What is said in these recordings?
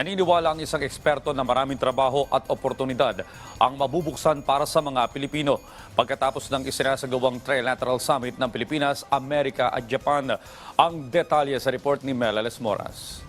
Naniniwala ang isang eksperto na maraming trabaho at oportunidad ang mabubuksan para sa mga Pilipino pagkatapos ng isinasagawang Trilateral Summit ng Pilipinas, Amerika at Japan. Ang detalye sa report ni Melales Moras.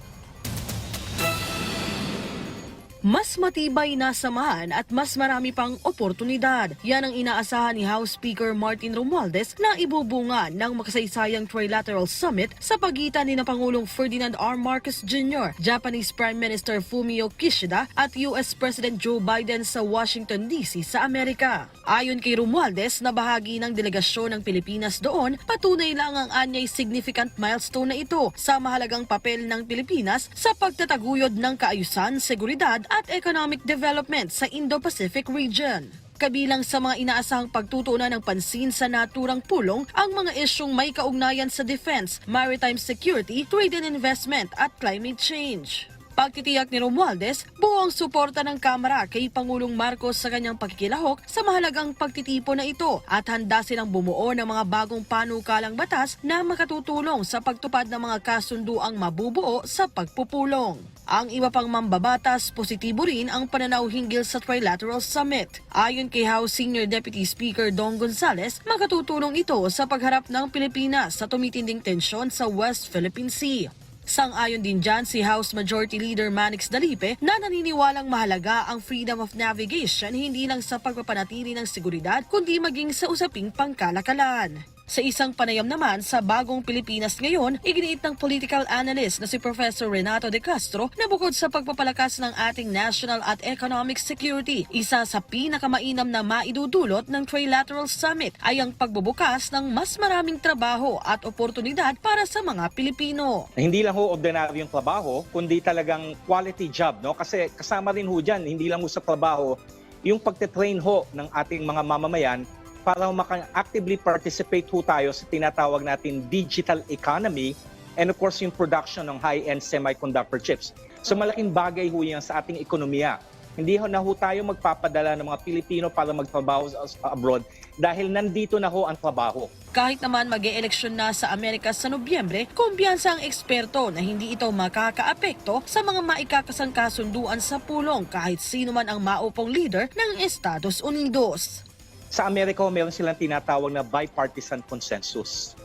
Mas matibay na samahan at mas marami pang oportunidad. Yan ang inaasahan ni House Speaker Martin Romualdez na ibubunga ng makasaysayang Trilateral Summit sa pagitan ni na Pangulong Ferdinand R. Marcos Jr., Japanese Prime Minister Fumio Kishida at US President Joe Biden sa Washington DC sa Amerika. Ayon kay Romualdez na bahagi ng delegasyon ng Pilipinas doon, patunay lang ang anyay significant milestone na ito sa mahalagang papel ng Pilipinas sa pagtataguyod ng kaayusan, seguridad at economic development sa Indo-Pacific region. Kabilang sa mga inaasahang pagtutuunan ng pansin sa naturang pulong ang mga isyong may kaugnayan sa defense, maritime security, trade and investment at climate change. Pagtitiyak ni Romualdez, buong suporta ng Kamara kay Pangulong Marcos sa kanyang pagkikilahok sa mahalagang pagtitipon na ito at handa silang bumuo ng mga bagong panukalang batas na makatutulong sa pagtupad ng mga kasunduang mabubuo sa pagpupulong. Ang iba pang mambabatas, positibo rin ang pananaw hinggil sa Trilateral Summit. Ayon kay House Senior Deputy Speaker Don Gonzales, makatutulong ito sa pagharap ng Pilipinas sa tumitinding tensyon sa West Philippine Sea. Sang-ayon din dyan si House Majority Leader Manix Dalipe na naniniwalang mahalaga ang freedom of navigation hindi lang sa pagpapanatili ng seguridad kundi maging sa usaping pangkalakalan. Sa isang panayam naman sa bagong Pilipinas ngayon, iginiit ng political analyst na si Professor Renato De Castro na bukod sa pagpapalakas ng ating national at economic security, isa sa pinakamainam na maidudulot ng Trilateral Summit ay ang pagbubukas ng mas maraming trabaho at oportunidad para sa mga Pilipino. hindi lang ho ordinaryong trabaho, kundi talagang quality job, no? Kasi kasama rin ho dyan, hindi lang ho sa trabaho, yung pagte-train ho ng ating mga mamamayan para maka-actively participate ho tayo sa tinatawag natin digital economy and of course yung production ng high-end semiconductor chips. So malaking bagay ho yan sa ating ekonomiya. Hindi ho na ho tayo magpapadala ng mga Pilipino para magtrabaho abroad dahil nandito na ho ang trabaho. Kahit naman mag eleksyon na sa Amerika sa Nobyembre, kumpiyansa ang eksperto na hindi ito makakaapekto sa mga maikakasang kasunduan sa pulong kahit sino man ang maupong leader ng Estados Unidos. Sa Amerika meron silang tinatawag na bipartisan consensus.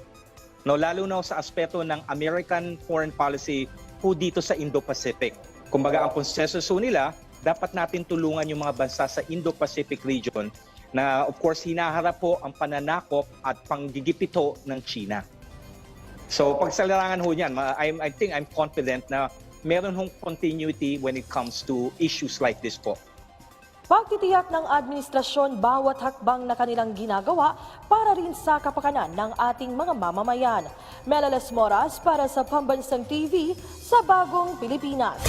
No, lalo na sa aspeto ng American foreign policy ho dito sa Indo-Pacific. Kumbaga ang consensus nila, dapat natin tulungan yung mga bansa sa Indo-Pacific region na of course hinaharap po ang pananakop at panggigipito ng China. So pagsalarangan ho niyan, I'm, I think I'm confident na meron hong continuity when it comes to issues like this po. Pagtitiyak ng administrasyon bawat hakbang na kanilang ginagawa para rin sa kapakanan ng ating mga mamamayan. Melales Moras para sa Pambansang TV sa Bagong Pilipinas.